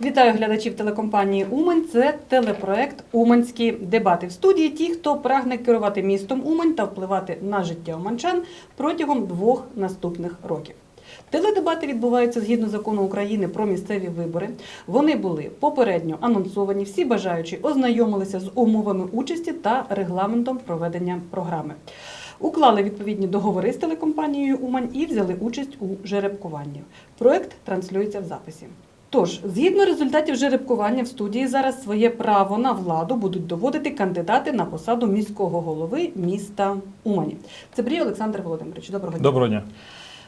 Вітаю глядачів телекомпанії Умань. Це телепроект Уманські дебати. В студії ті, хто прагне керувати містом Умань та впливати на життя уманчан протягом двох наступних років. Теледебати відбуваються згідно закону України про місцеві вибори. Вони були попередньо анонсовані. Всі бажаючі ознайомилися з умовами участі та регламентом проведення програми. Уклали відповідні договори з телекомпанією Умань і взяли участь у жеребкуванні. Проект транслюється в записі. Тож, згідно результатів жеребкування в студії зараз своє право на владу будуть доводити кандидати на посаду міського голови міста Умані. Це Брій Олександр Володимирович. Доброго дня. Доброго дня.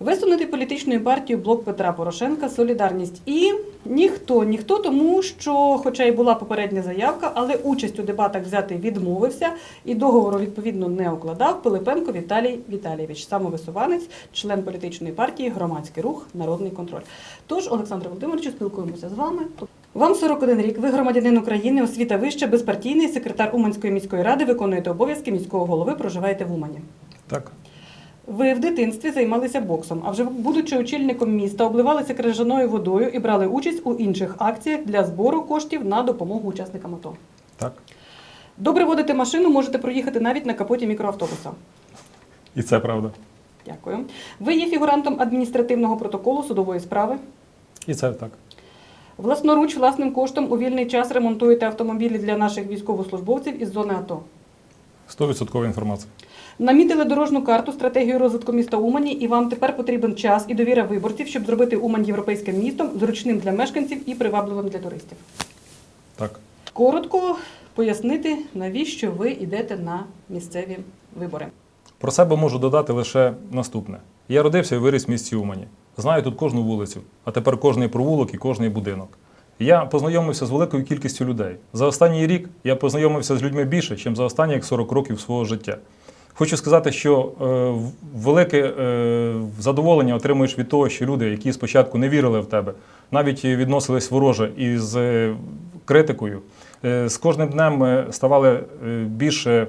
Висунутий політичною партією блок Петра Порошенка Солідарність і ніхто, ніхто, тому що, хоча й була попередня заявка, але участь у дебатах взяти відмовився і договору відповідно не укладав Пилипенко Віталій Віталійович, самовисуванець, член політичної партії Громадський рух, народний контроль. Тож, Олександр Володимировичу, спілкуємося з вами. Вам 41 рік. Ви громадянин України, освіта вища, безпартійний секретар Уманської міської ради, виконуєте обов'язки міського голови, проживаєте в Умані. Так. Ви в дитинстві займалися боксом, а вже будучи очільником міста, обливалися крижаною водою і брали участь у інших акціях для збору коштів на допомогу учасникам АТО. Так. Добре водите машину, можете проїхати навіть на капоті мікроавтобуса. І це правда. Дякую. Ви є фігурантом адміністративного протоколу судової справи. І це так. Власноруч, власним коштом у вільний час ремонтуєте автомобілі для наших військовослужбовців із зони АТО. 100% інформація. Намітили дорожну карту стратегію розвитку міста Умані, і вам тепер потрібен час і довіра виборців, щоб зробити Умань європейським містом, зручним для мешканців і привабливим для туристів. Так. Коротко пояснити, навіщо ви йдете на місцеві вибори. Про себе можу додати лише наступне. Я родився і виріс в місті Умані. Знаю тут кожну вулицю, а тепер кожний провулок і кожний будинок. Я познайомився з великою кількістю людей. За останній рік я познайомився з людьми більше, ніж за останні як 40 років свого життя. Хочу сказати, що е, велике е, задоволення отримуєш від того, що люди, які спочатку не вірили в тебе, навіть відносились вороже із е, критикою, з кожним днем ставали більше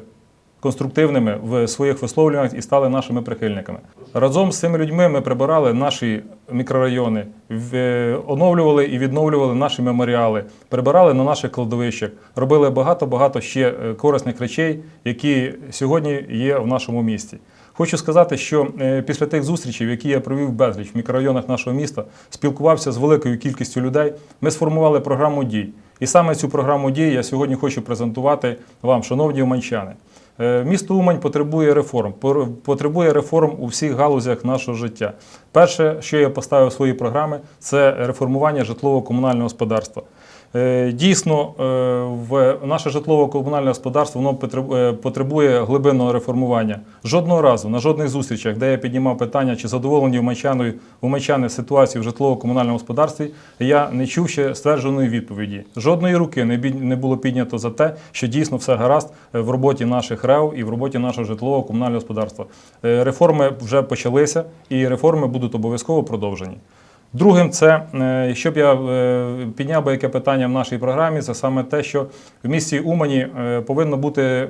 конструктивними в своїх висловлюваннях і стали нашими прихильниками. Разом з цими людьми ми прибирали наші мікрорайони, е, оновлювали і відновлювали наші меморіали, прибирали на наших кладовищах, робили багато-багато ще е, корисних речей, які сьогодні є в нашому місті. Хочу сказати, що е, після тих зустрічей, які я провів безліч в мікрорайонах нашого міста, спілкувався з великою кількістю людей. Ми сформували програму дій. І саме цю програму дій я сьогодні хочу презентувати вам, шановні уманчани. Е, Місто Умань потребує реформ, потребує реформ у всіх галузях нашого життя. Перше, що я поставив в свої програми, це реформування житлово-комунального господарства. Е, Дійсно, е, в наше житлово-комунальне господарство воно е, потребує глибинного реформування. Жодного разу на жодних зустрічах, де я піднімав питання, чи задоволені умачани ситуацією в житлово-комунальному господарстві, я не чув ще ствердженої відповіді. Жодної руки не було піднято за те, що дійсно все гаразд в роботі наших РЕО і в роботі нашого житлово-комунального господарства. Реформи вже почалися, і реформи будуть обов'язково продовжені. Другим, це е, щоб я е, підняв яке питання в нашій програмі, це саме те, що в місті Умані е, повинно бути,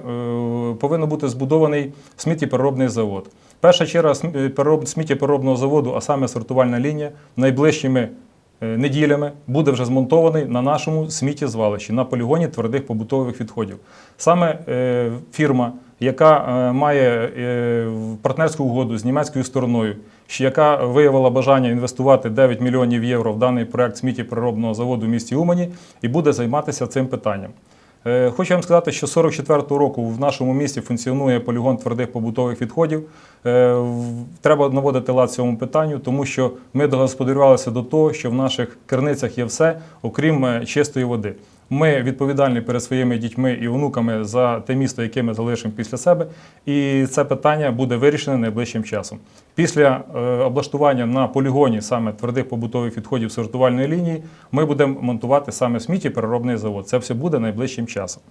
повинно бути збудований сміттєпереробний завод. Перша черга см- сміттєпереробного заводу, а саме сортувальна лінія, найближчими неділями буде вже змонтований на нашому сміттєзвалищі, на полігоні твердих побутових відходів. Саме фірма, яка має партнерську угоду з німецькою стороною, яка виявила бажання інвестувати 9 мільйонів євро в даний проект сміттєпереробного заводу в місті Умані і буде займатися цим питанням. Е, Хочу вам сказати, що з 44-го року в нашому місті функціонує полігон твердих побутових відходів. Е, Треба наводити лад цьому питанню, тому що ми догосподарювалися до того, що в наших керницях є все, окрім е, чистої води. Ми відповідальні перед своїми дітьми і онуками за те місто, яке ми залишимо після себе, і це питання буде вирішене найближчим часом. Після е, облаштування на полігоні саме твердих побутових відходів сортувальної лінії, ми будемо монтувати саме сміттєпереробний завод. Це все буде найближчим часом.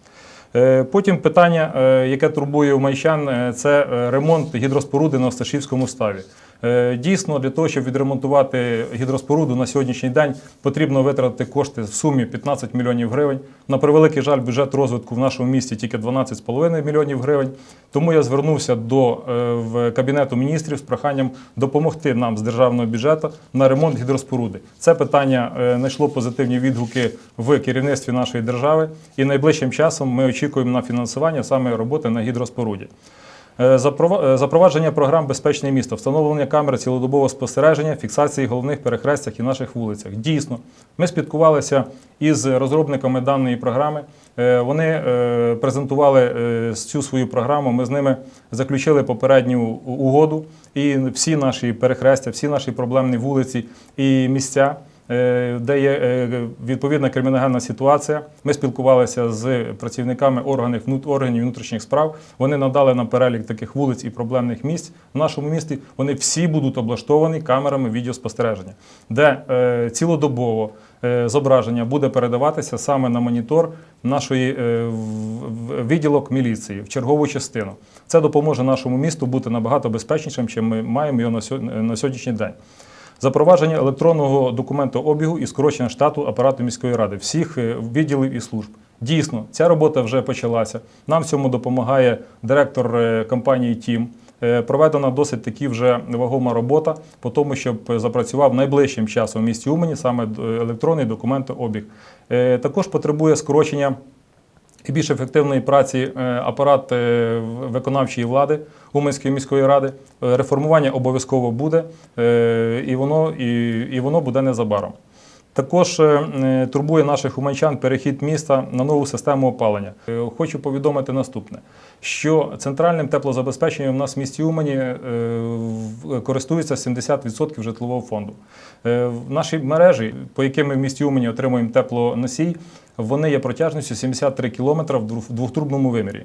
Е, Потім питання, е, яке турбує умайчан, е, це ремонт гідроспоруди на Осташівському ставі. Е, Дійсно, для того, щоб відремонтувати гідроспоруду на сьогоднішній день, потрібно витратити кошти в сумі 15 мільйонів гривень. На превеликий жаль, бюджет розвитку в нашому місті тільки 12,5 мільйонів гривень. Тому я звернувся до е, в кабінету міністрів з проханням допомогти нам з державного бюджету на ремонт гідроспоруди. Це питання е, знайшло позитивні відгуки в керівництві нашої держави, і найближчим часом ми очікуємо на фінансування саме роботи на гідроспоруді. Е, е, Запровадження програм Безпечне місто, встановлення камер цілодобового спостереження, фіксації головних перехрестях і наших вулицях. Дійсно, ми спілкувалися із розробниками даної програми. Е, Вони презентували цю свою програму. Ми з ними заключили попередню угоду, і всі наші перехрестя, всі наші проблемні вулиці і місця де є е, відповідна криміногенна ситуація. Ми спілкувалися з працівниками органів, органів внутрішніх справ. Вони надали нам перелік таких вулиць і проблемних місць в нашому місті. Вони всі будуть облаштовані камерами відеоспостереження, де е, цілодобово е, зображення буде передаватися саме на монітор нашої е, відділок міліції в чергову частину. Це допоможе нашому місту бути набагато безпечнішим, чим ми маємо його на сьогоднішній день. Запровадження електронного документообігу і скорочення штату апарату міської ради, всіх е, відділів і служб. Дійсно, ця робота вже почалася. Нам в цьому допомагає директор е, компанії Тім. Е, Проведена досить таки вже вагома робота по тому, щоб запрацював найближчим часом в місті Умані саме електронний документообіг. Також потребує скорочення і більш ефективної праці е, апарат е, виконавчої влади Уманської міської ради. Е, Реформування обов'язково буде, і воно, і, і воно буде незабаром. Також е, е, турбує наших уманчан перехід міста на нову систему опалення. Е, Хочу повідомити наступне: що центральним теплозабезпеченням у нас в місті Умані користується 70% житлового фонду. В нашій мережі, по яким ми в місті Умані отримуємо теплоносій, вони є протяжністю 73 кілометри в двохтрубному вимірі.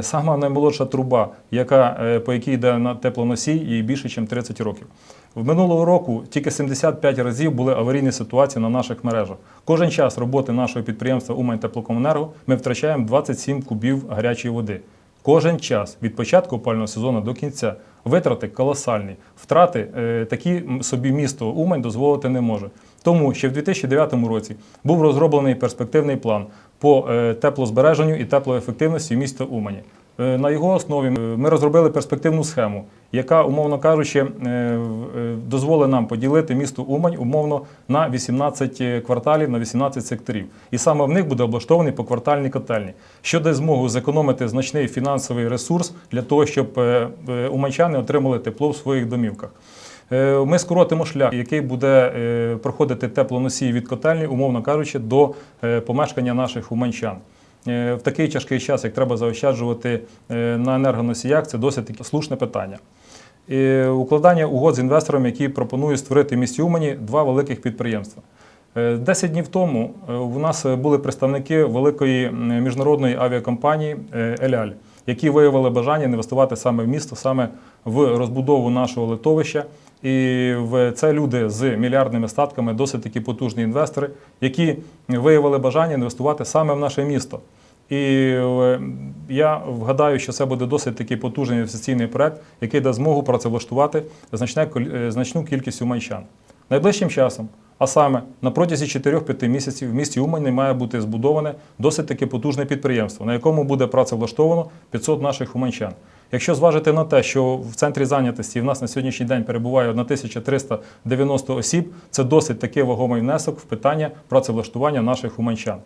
Сама наймолодша труба, яка, по якій йде на теплоносій, їй більше, ніж 30 років. В минулого року тільки 75 разів були аварійні ситуації на наших мережах. Кожен час роботи нашого підприємства Умань Теплокомунерго ми втрачаємо 27 кубів гарячої води. Кожен час від початку опального сезону до кінця витрати колосальні. Втрати е, такі собі місто Умань дозволити не може. Тому ще в 2009 році був розроблений перспективний план по е, теплозбереженню і теплоефективності міста Умані. Е, На його основі е, ми розробили перспективну схему, яка, умовно кажучи, е, дозволить нам поділити місто Умань умовно на 18 кварталів, на 18 секторів. І саме в них буде облаштований поквартальні котельні, що дасть змогу зекономити значний фінансовий ресурс для того, щоб уманчани отримали тепло в своїх домівках. Ми скоротимо шлях, який буде проходити теплоносій від котельні, умовно кажучи, до помешкання наших уманчан. Е, В такий тяжкий час, як треба заощаджувати е, на енергоносіях, це досить таки слушне питання. І укладання угод з інвестором, які пропонують створити в місті Умані два великих підприємства. Е, 10 днів тому у нас були представники великої міжнародної авіакомпанії Еляль, які виявили бажання інвестувати саме в місто, саме в розбудову нашого литовища. І це люди з мільярдними статками, досить такі потужні інвестори, які виявили бажання інвестувати саме в наше місто. І е, я вгадаю, що це буде досить такий потужний інвестиційний проект, який дасть змогу працевлаштувати значне е, значну кількість уманчан. Найближчим часом, а саме на протязі 4-5 місяців в місті Умані має бути збудоване досить таки потужне підприємство, на якому буде працевлаштовано 500 наших уманчан. Якщо зважити на те, що в центрі зайнятості в нас на сьогоднішній день перебуває 1390 осіб, це досить такий вагомий внесок в питання працевлаштування наших уманчан.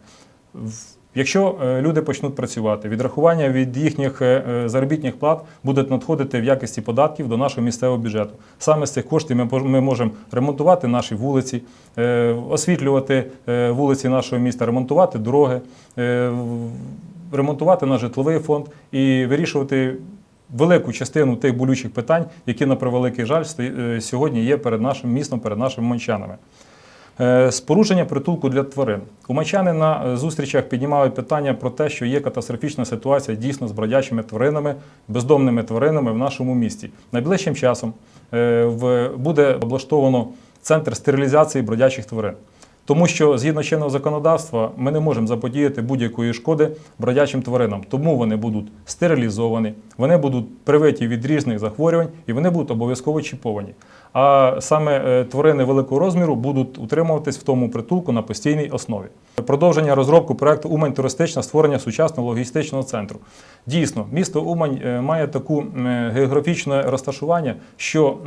Якщо е, люди почнуть працювати, відрахування від їхніх е, е, заробітних плат будуть надходити в якості податків до нашого місцевого бюджету. Саме з цих коштів ми, можемо ремонтувати наші вулиці, освітлювати вулиці нашого міста, ремонтувати дороги, ремонтувати наш житловий фонд і вирішувати велику частину тих болючих питань, які на превеликий жаль сьогодні є перед нашим містом, перед нашими манчанами. Е, Спорудження притулку для тварин. Умачани на е, зустрічах піднімали питання про те, що є катастрофічна ситуація дійсно з бродячими тваринами, бездомними тваринами в нашому місті. Найближчим часом е, буде облаштовано центр стерилізації бродячих тварин. Тому що згідно чинного законодавства ми не можемо заподіяти будь-якої шкоди бродячим тваринам. Тому вони будуть стерилізовані, вони будуть привиті від різних захворювань і вони будуть обов'язково чіповані. А саме е, тварини великого розміру будуть утримуватись в тому притулку на постійній основі. Продовження розробку проекту Умань туристична створення сучасного логістичного центру. Дійсно, місто Умань е, має таку е, географічне розташування, що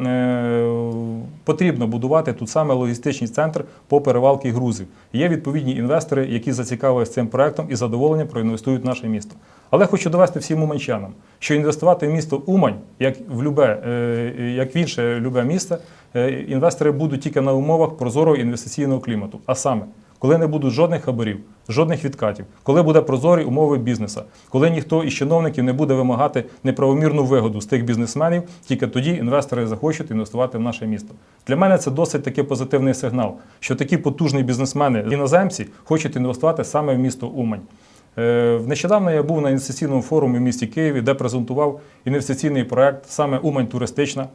потрібно будувати тут саме логістичний центр по перевалки грузів. Є відповідні інвестори, які зацікавилися цим проектом і задоволенням проінвестують в наше місто. Але хочу довести всім уманчанам, що інвестувати в місто Умань, як в любе, е, як в інше любе місто, е, інвестори будуть тільки на умовах прозорого інвестиційного клімату. А саме, коли не будуть жодних хабарів, жодних відкатів, коли буде прозорі умови бізнесу, коли ніхто із чиновників не буде вимагати неправомірну вигоду з тих бізнесменів, тільки тоді інвестори захочуть інвестувати в наше місто. Для мене це досить таки позитивний сигнал, що такі потужні бізнесмени іноземці хочуть інвестувати саме в місто Умань. Е, Нещодавно я був на інвестиційному форумі в місті Києві, де презентував інвестиційний проект саме Умань туристична.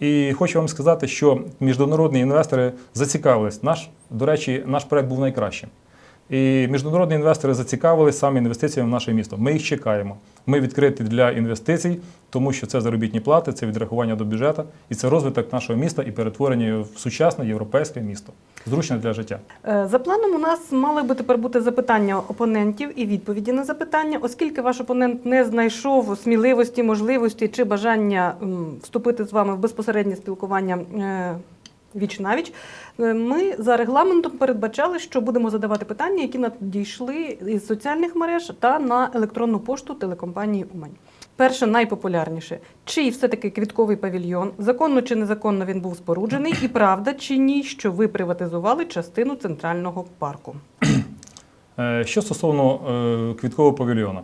І хочу вам сказати, що міжнародні інвестори зацікавились. Наш, до речі, наш проект був найкращим. І міжнародні інвестори зацікавились саме інвестиціями в наше місто. Ми їх чекаємо. Ми відкриті для інвестицій, тому що це заробітні плати, це відрахування до бюджету, і це розвиток нашого міста і перетворення його в сучасне європейське місто, зручне для життя. Е, За планом у нас мали би тепер бути запитання опонентів і відповіді на запитання, оскільки ваш опонент не знайшов сміливості, можливості чи бажання вступити з вами в безпосереднє спілкування. Віч навіч Е, ми за регламентом передбачали, що будемо задавати питання, які надійшли із соціальних мереж та на електронну пошту телекомпанії Умань. Перше найпопулярніше: чий все-таки квітковий павільйон, законно чи незаконно він був споруджений, і правда чи ні, що ви приватизували частину центрального парку. Е, Що стосовно е, квіткового павільйона,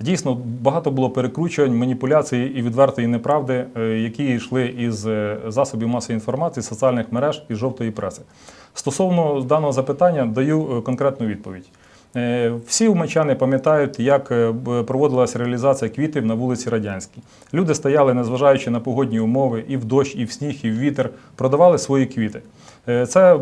дійсно багато було перекручувань, маніпуляцій і відвертої неправди, е, які йшли із е, засобів масової інформації, соціальних мереж і жовтої преси. Стосовно даного запитання, даю е, конкретну відповідь. Всі умачани пам'ятають, як проводилася реалізація квітів на вулиці Радянській. Люди стояли, незважаючи на погодні умови, і в дощ, і в сніг, і в вітер, продавали свої квіти. Це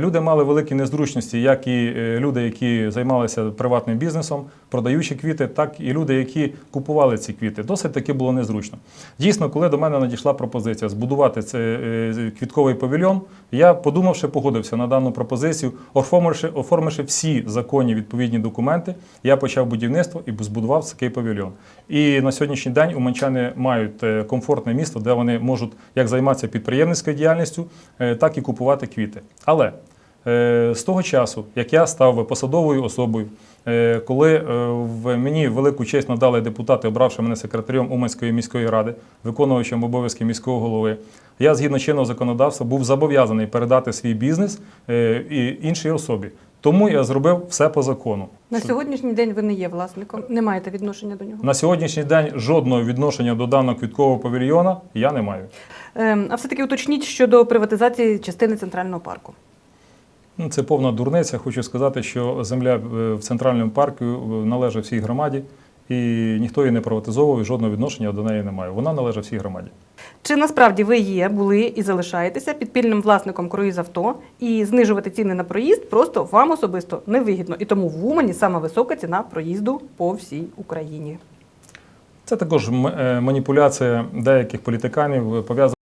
люди мали великі незручності, як і люди, які займалися приватним бізнесом, продаючи квіти, так і люди, які купували ці квіти. Досить таки було незручно. Дійсно, коли до мене надійшла пропозиція збудувати цей е, квітковий павільйон, я подумавши, погодився на дану пропозицію, оформивши, оформивши всі законні відповідні документи, я почав будівництво і збудував такий павільйон. І на сьогоднішній день уманчани мають е, комфортне місто, де вони можуть як займатися підприємницькою діяльністю, е, так і купувати квіти. Але з того часу, як я став посадовою особою, коли е, в мені велику честь надали депутати, обравши мене секретарем Уманської міської ради, виконувачем обов'язки міського голови, я згідно чинного законодавства був зобов'язаний передати свій бізнес е, і іншій особі. Тому я зробив все по закону. На сьогоднішній день ви не є власником, не маєте відношення до нього. На сьогоднішній день жодного відношення до даного квіткового павільйона я не маю. Ем, А все-таки уточніть щодо приватизації частини центрального парку. Ну, Це повна дурниця. Хочу сказати, що земля е, в центральному парку е, належить всій громаді, і ніхто її не приватизовував, і жодного відношення до неї немає. Вона належить всій громаді. Чи насправді ви є, були і залишаєтеся підпільним власником круїз авто і знижувати ціни на проїзд просто вам особисто невигідно. І тому в Умані саме висока ціна проїзду по всій Україні. Це також е, маніпуляція деяких політиканів пов'язана.